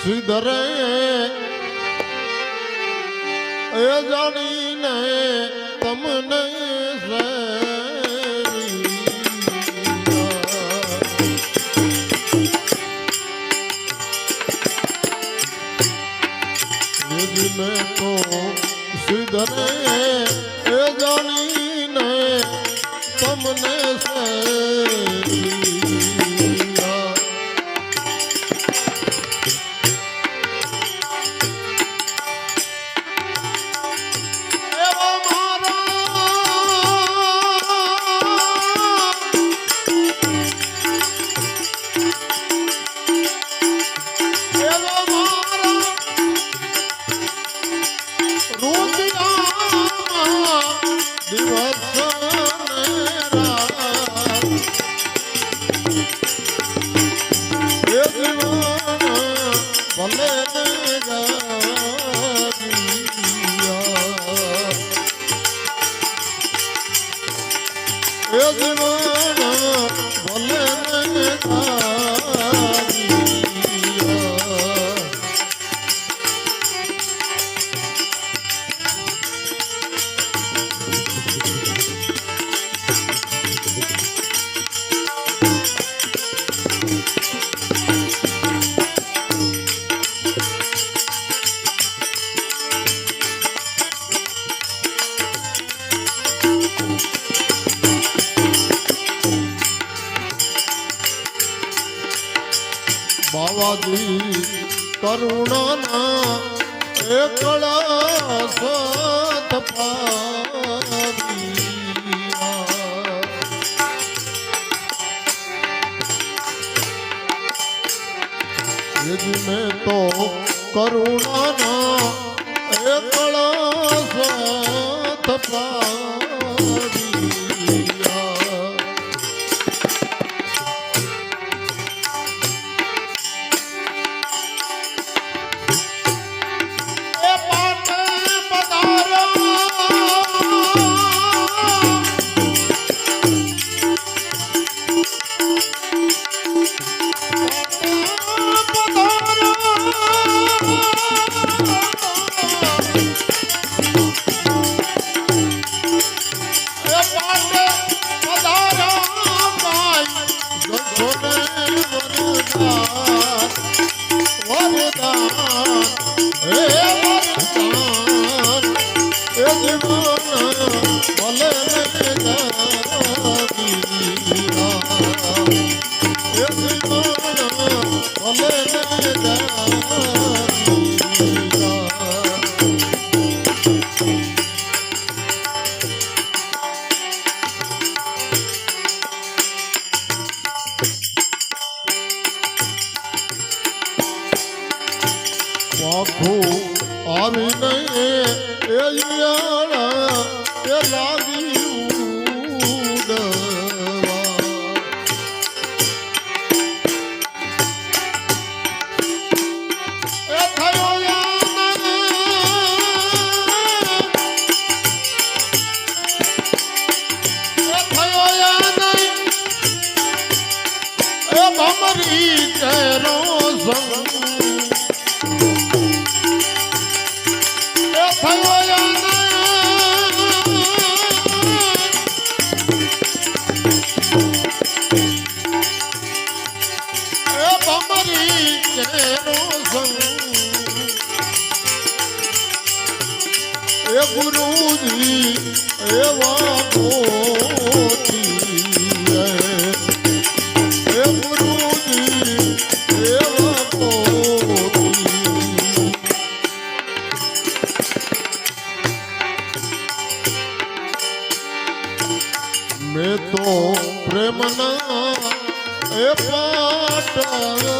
શ્રીધરે એ જાણીને તમને તો શ્રીધરે આવાજી કરુણાના એકળા સાથ પાવી મેં તો કરુણાના એકળા સાથ પાવી મેં તો પ્રેમના એ પાટા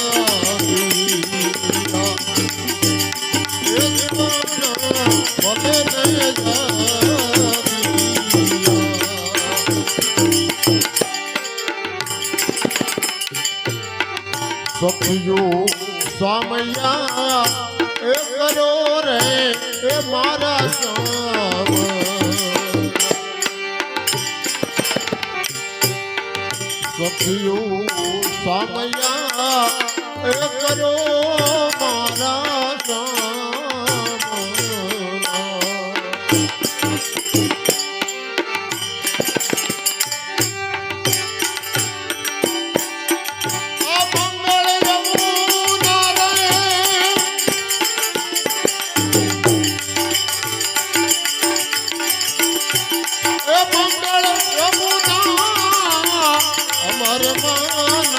સખિયો સ્વામૈયા એ કરો રે એ મારા સામ સખિયો સ્વામૈયા એ કરો મારા શ્યામ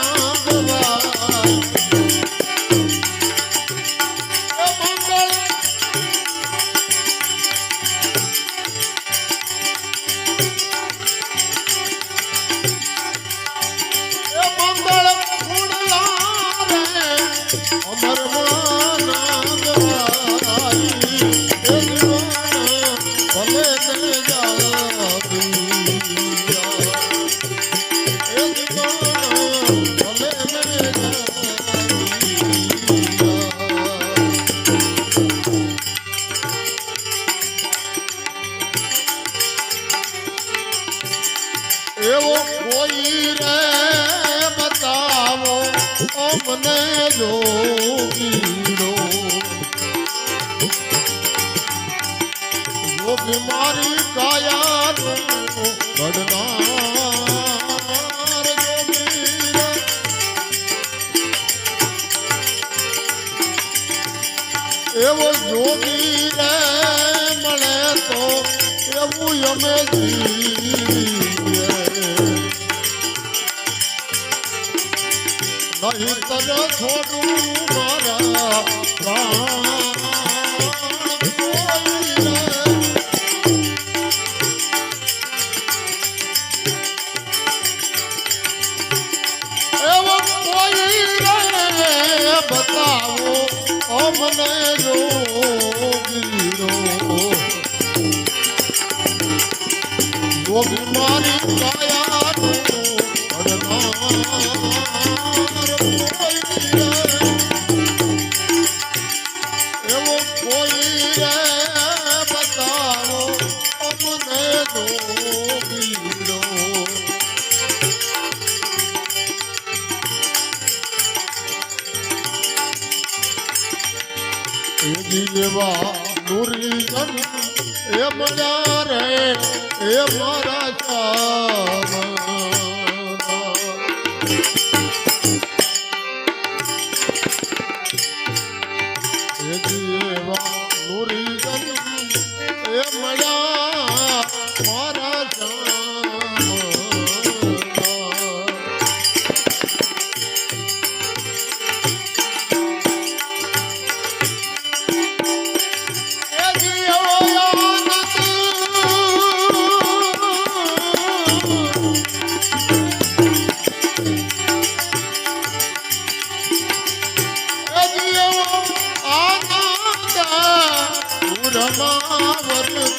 માના અમને જોગીરો જો બીમારી કાયાનું ઘડનાર એવો રે મળે તો એવું અમે જીવીએ નહીં તને છોડું મારા પ્રાણ બતાવો અમને જોગીરો જોગી મારી કાયાનું અડનાર કોઈ રે. એવો કોઈ રે બતાવો અમને જોગીરો એજી એ મજા રે, એ મારા ચાર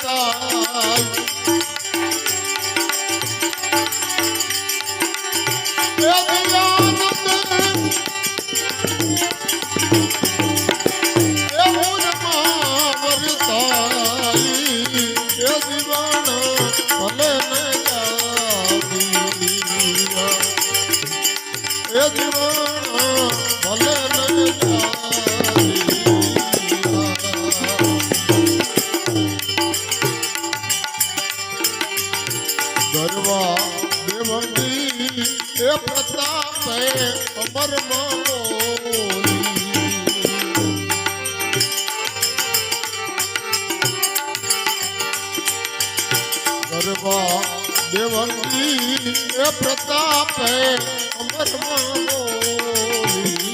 ભલે ને જાવી અમરમાં બોલી ગરબા દેવંતી પ્રતાપ અમર બોલિયા